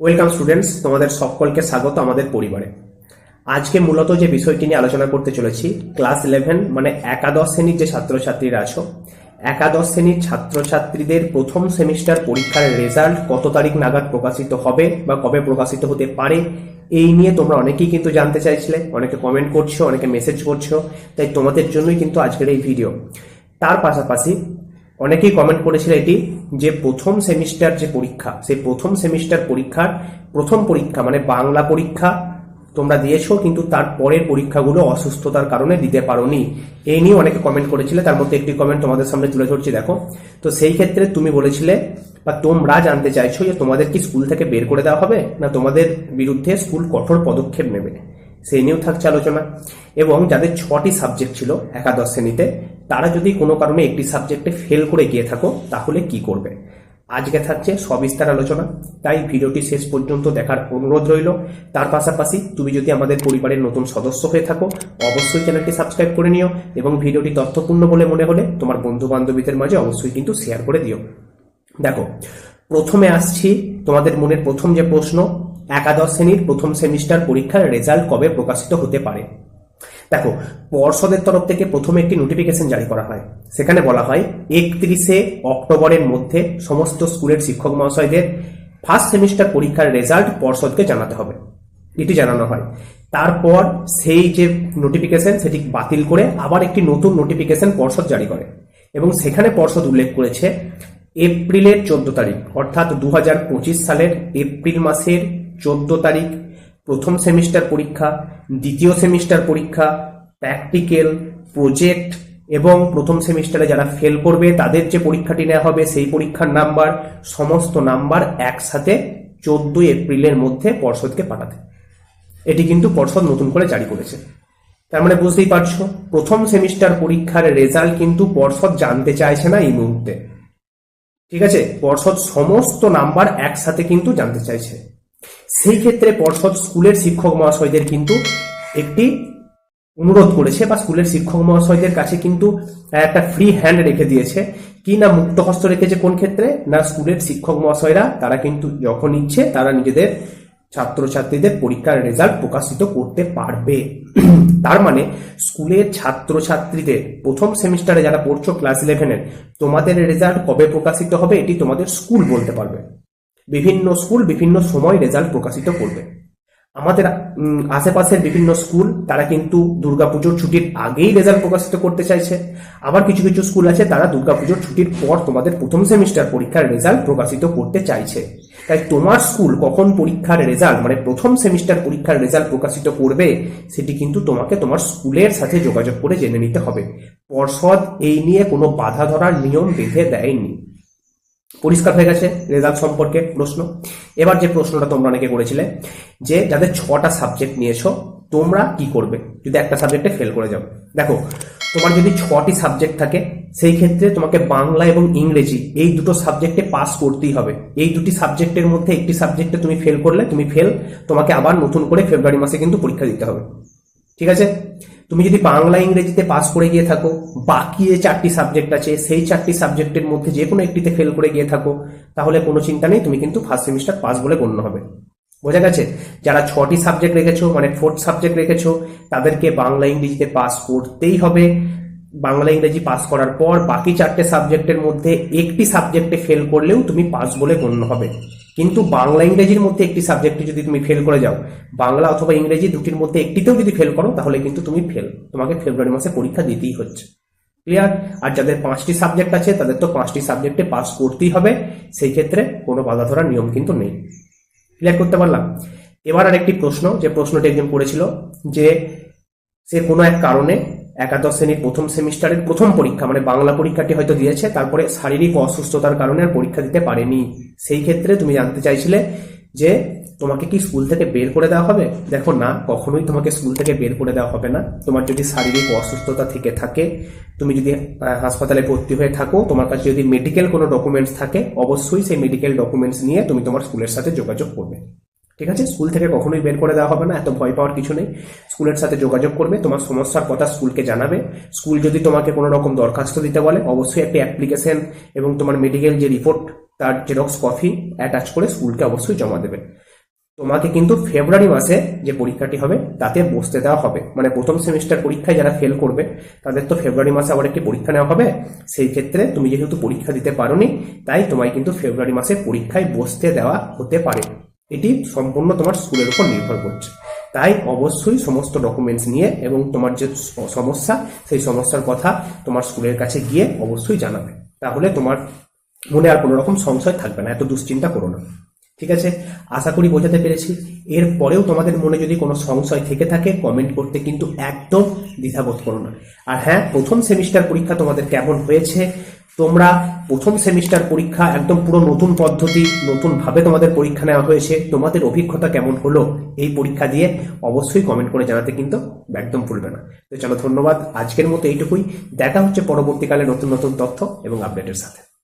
Welcome students তোমাদের সকলকে স্বাগত আমাদের পরিবারে। আজকে মূলত যে বিষয়টি নিয়ে আলোচনা করতে চলেছি ক্লাস ইলেভেন মানে একাদশ শ্রেণির যে ছাত্রছাত্রীরা আছো, একাদশ শ্রেণির ছাত্রছাত্রীদের প্রথম সেমিস্টার পরীক্ষার রেজাল্ট কত তারিখ নাগাদ প্রকাশিত হবে বা কবে প্রকাশিত হতে পারে, এই নিয়ে তোমরা অনেকেই কিন্তু জানতে চাইছিলে, অনেকে কমেন্ট করছ, অনেকে মেসেজ করছ, তাই তোমাদের জন্যই কিন্তু আজকের এই ভিডিও তার পাশাপাশি অনেকেই কমেন্ট করেছিল এটি যে প্রথম সেমিস্টার যে পরীক্ষা, সেই প্রথম সেমিস্টার পরীক্ষার প্রথম পরীক্ষা মানে বাংলা পরীক্ষা তোমরা দিয়েছ, কিন্তু তার পরের পরীক্ষাগুলো অসুস্থতার কারণে দিতে পারোনি। এই নিয়ে অনেকে কমেন্ট করেছিলে, তার মধ্যে একটি কমেন্ট তোমাদের সামনে তুলে ধরছি, দেখো। তো সেই ক্ষেত্রে তুমি বলেছিলে, বা তোমরা জানতে চাইছো যে তোমাদের কি স্কুল থেকে বের করে দেওয়া হবে, না তোমাদের বিরুদ্ধে স্কুল কঠোর পদক্ষেপ নেবে? সেই নিয়েও থাকছে আলোচনা। এবং যাদের ছটি সাবজেক্ট ছিল, একাদশ শ্রেণীতে তারা যদি কোনো কারণে একটি সাবজেক্টে ফেল করে গিয়ে থাকো, তাহলে কি করবে? আজকে থাকছে সবিস্তার আলোচনা। তাই ভিডিওটি শেষ পর্যন্ত দেখার অনুরোধ রইল। তার পাশাপাশি তুমি যদি আমাদের পরিবারের নতুন সদস্য হয়ে থাকো, অবশ্যই চ্যানেলটি সাবস্ক্রাইব করে নিও এবং ভিডিওটি তথ্যপূর্ণ বলে মনে হলে তোমার বন্ধু বান্ধবীদের মাঝে অবশ্যই কিন্তু শেয়ার করে দিও। দেখো, প্রথমে আসছি তোমাদের মনের প্রথম যে প্রশ্ন, একাদশ শ্রেণির প্রথম সেমিস্টার পরীক্ষার রেজাল্ট কবে প্রকাশিত হতে পারে? দেখো, পর্ষদের তরফ থেকে প্রথমে একটি নোটিফিকেশন জারি করা হয়। সেখানে বলা হয়, একত্রিশে অক্টোবরের মধ্যে সমস্ত স্কুলের শিক্ষক মহাশয়দের ফার্স্ট সেমিস্টার পরীক্ষার রেজাল্ট পর্ষদকে জানাতে হবে। এটি জানানো হয়। তারপর সেই যে নোটিফিকেশন সেটি বাতিল করে আবার একটি নতুন নোটিফিকেশন পর্ষদ জারি করে। এবং সেখানে পর্ষদ উল্লেখ করেছে, এপ্রিলের চোদ্দ তারিখ, অর্থাৎ দু হাজার পঁচিশ সালের এপ্রিল মাসের চোদ্দ তারিখ প্রথম সেমিস্টার পরীক্ষা, দ্বিতীয় সেমিস্টার পরীক্ষা, প্র্যাকটিক্যাল, প্রজেক্ট এবং প্রথম সেমিস্টারে যারা ফেল করবে, তাদের যে পরীক্ষাটি নেওয়া হবে, সেই পরীক্ষার নাম্বার, সমস্ত নাম্বার একসাথে চোদ্দই এপ্রিলের মধ্যে পর্ষদকে পাঠাতে। এটি কিন্তু পর্ষদ নতুন করে জারি করেছে। তার মানে বুঝতেই পারছ, প্রথম সেমিস্টার পরীক্ষার রেজাল্ট কিন্তু পর্ষদ জানতে চাইছে না এই মুহূর্তে। ঠিক আছে? পর্ষদ সমস্ত নাম্বার একসাথে কিন্তু জানতে চাইছে। সেই ক্ষেত্রে পর্ষদ স্কুলের শিক্ষক মহাশয়দের কিন্তু একটি অনুরোধ করেছে বা স্কুলের শিক্ষক মহাশয়দের কাছে কিন্তু একটা ফ্রি হ্যান্ড রেখে দিয়েছে। কি না মুক্ত হস্ত রেখেছে, কোন ক্ষেত্রে? না স্কুলের শিক্ষক মহাশয়রা, তারা কিন্তু যখন ইচ্ছে, তারা নিজেদের ছাত্রছাত্রীদের পরীক্ষার রেজাল্ট প্রকাশিত করতে পারবে। তার মানে স্কুলের ছাত্রছাত্রীদের প্রথম সেমিস্টারে যারা পড়ছো ক্লাস ইলেভেনের তোমাদের রেজাল্ট কবে প্রকাশিত হবে? এটি তোমাদের স্কুল বলতে পারবে। বিভিন্ন স্কুল বিভিন্ন সময় রেজাল্ট প্রকাশিত করবে। আমাদের আশেপাশের বিভিন্ন স্কুল তারা কিন্তু দুর্গাপুজোর ছুটির আগেই রেজাল্ট প্রকাশিত করতে চাইছে। আবার কিছু কিছু স্কুল আছে, তারা দুর্গাপুজোর ছুটির পর তোমাদের প্রথম সেমিস্টার পরীক্ষার রেজাল্ট প্রকাশিত করতে চাইছে। তাই তোমার স্কুল কখন পরীক্ষার রেজাল্ট মানে প্রথম সেমিস্টার পরীক্ষার রেজাল্ট প্রকাশিত করবে, সেটি কিন্তু তোমাকে তোমার স্কুলের সাথে যোগাযোগ করে জেনে নিতে হবে। পর্ষদ এই নিয়ে কোনো বাধা ধরার নিয়ম বেঁধে দেয়নি। পরিষ্কার হয়ে গেছে রেজাল্ট সম্পর্কে প্রশ্ন। এবার যে প্রশ্নটা তোমরা অনেকে করেছিলে, যে যাদের ছটা সাবজেক্ট নিয়েছো, তোমরা কি করবে? যদি একটা সাবজেক্টে ফেল করে যাও। দেখো, তোমার যদি ছটি সাবজেক্ট থাকে, সেই ক্ষেত্রে তোমাকে বাংলা এবং ইংরেজি এই দুটো সাবজেক্টে পাস করতেই হবে। এই দুটি সাবজেক্টের মধ্যে একটি সাবজেক্টে তুমি ফেল করলে, তুমি ফেল তোমাকে আবার নতুন করে ফেব্রুয়ারি মাসে কিন্তু পরীক্ষা দিতে হবে। ঠিক আছে? তুমি যদি বাংলা, ইংরেজিতে পাস করে গিয়ে থাকো, বাকি যে চারটি সাবজেক্ট আছে, সেই চারটি সাবজেক্টের মধ্যে যে কোনো একটিতে ফেল করে গিয়ে থাকো, তাহলে কোনো চিন্তা নেই, তুমি কিন্তু ফার্স্ট সেমিস্টার পাস বলে গণ্য হবে। বোঝা গেছে? যারা ছটি সাবজেক্ট রেখেছো মানে ফোর্থ সাবজেক্ট রেখেছো, তাদেরকে বাংলা, ইংরেজিতে পাস করতেই হবে। বাংলা ইংরেজি পাস করার পর বাকি চারটে সাবজেক্টের মধ্যে একটি সাবজেক্টে ফেল করলেও তুমি পাস বলে গণ্য হবে। কিন্তু বাংলা ইংরেজির মধ্যে একটি সাবজেক্টে যদি তুমি ফেল করে যাও, বাংলা অথবা ইংরেজি দুটির মধ্যে একটিতেও যদি ফেল করো, তাহলে কিন্তু তুমি ফেল তোমাকে ফেব্রুয়ারি মাসে পরীক্ষা দিতেই হচ্ছে। ক্লিয়ার আর যাদের পাঁচটি সাবজেক্ট আছে, তাদের তো পাঁচটি সাবজেক্টে পাস করতেই হবে। সেই ক্ষেত্রে কোনো বাধা ধরার নিয়ম কিন্তু নেই। ক্লিয়ার করতে পারলাম? এবার আর একটি প্রশ্ন, যে প্রশ্নটি একজন করেছিল, যে সে কোনো এক কারণে একাদশ শ্রেণির প্রথম সেমিস্টারের প্রথম পরীক্ষা মানে বাংলা পরীক্ষাটি হয়তো দিয়েছে, তারপরে শারীরিক অসুস্থতার কারণে আর পরীক্ষা দিতে পারেনি। সেই ক্ষেত্রে তুমি জানতে চাইছিলে যে তোমাকে কি স্কুল থেকে বের করে দেওয়া হবে? দেখো না, কখনোই তোমাকে স্কুল থেকে বের করে দেওয়া হবে না। তোমার যদি শারীরিক অসুস্থতা থেকে থাকে, তুমি যদি হাসপাতালে ভর্তি হয়ে থাকো, তোমার কাছে যদি মেডিকেল কোনো ডকুমেন্টস থাকে, অবশ্যই সেই মেডিকেল ডকুমেন্টস নিয়ে তুমি তোমার স্কুলের সাথে যোগাযোগ করবে। ঠিক আছে? স্কুল থেকে কখনোই বের করে দেওয়া হবে না, এত ভয় পাওয়ার কিছু নেই। স্কুলের সাথে যোগাযোগ করবে, তোমার সমস্যার কথা স্কুলকে জানাবে। স্কুল যদি তোমাকে কোনো রকম দরখাস্ত দিতে বলে, অবশ্যই একটি অ্যাপ্লিকেশন এবং তোমার মেডিকেল যে রিপোর্ট তার জেরক্স কপি অ্যাটাচ করে স্কুলকে অবশ্যই জমা দেবে। তোমাকে কিন্তু ফেব্রুয়ারি মাসে যে পরীক্ষাটি হবে, তাতে বসতে দেওয়া হবে। মানে প্রথম সেমিস্টার পরীক্ষায় যারা ফেল করবে, তাদের তো ফেব্রুয়ারি মাসে আবার একটি পরীক্ষা নেওয়া হবে। সেই ক্ষেত্রে তুমি যেহেতু পরীক্ষা দিতে পারোনি, তাই তোমায় কিন্তু ফেব্রুয়ারি মাসে পরীক্ষায় বসতে দেওয়া হতে পারে। এটি সম্পূর্ণ তোমার স্কুলের উপর নির্ভর করছে। তাই অবশ্যই সমস্ত ডকুমেন্টস নিয়ে এবং তোমার যে সমস্যা, সেই সমস্যার কথা তোমার স্কুলের কাছে গিয়ে অবশ্যই জানাবে। তাহলে তোমার মনে আর কোনো রকম সংশয় থাকবে না, এত দুশ্চিন্তা করো না। ঠিক আছে? আশা করি বোঝাতে পেরেছি। এর পরেও তোমাদের মনে যদি কোনো সংশয় থেকে থাকে কমেন্ট করতে কিন্তু একদম দ্বিধাবোধ করো না। আর হ্যাঁ প্রথম সেমিস্টার পরীক্ষা তোমাদের কেমন হয়েছে? তোমরা প্রথম সেমিস্টার পরীক্ষা একদম পুরো নতুন পদ্ধতি নতুন ভাবে তোমাদের পরীক্ষা নেওয়া হয়েছে। তোমাদের অভিজ্ঞতা কেমন হলো এই পরীক্ষা দিয়ে অবশ্যই কমেন্ট করে জানাতে কিন্তু একদম ভুলবে না। তো চলো, ধন্যবাদ। আজকের মতো এইটুকুই। দেখা হচ্ছে পরবর্তীকালে নতুন নতুন তথ্য এবং আপডেটের সাথে।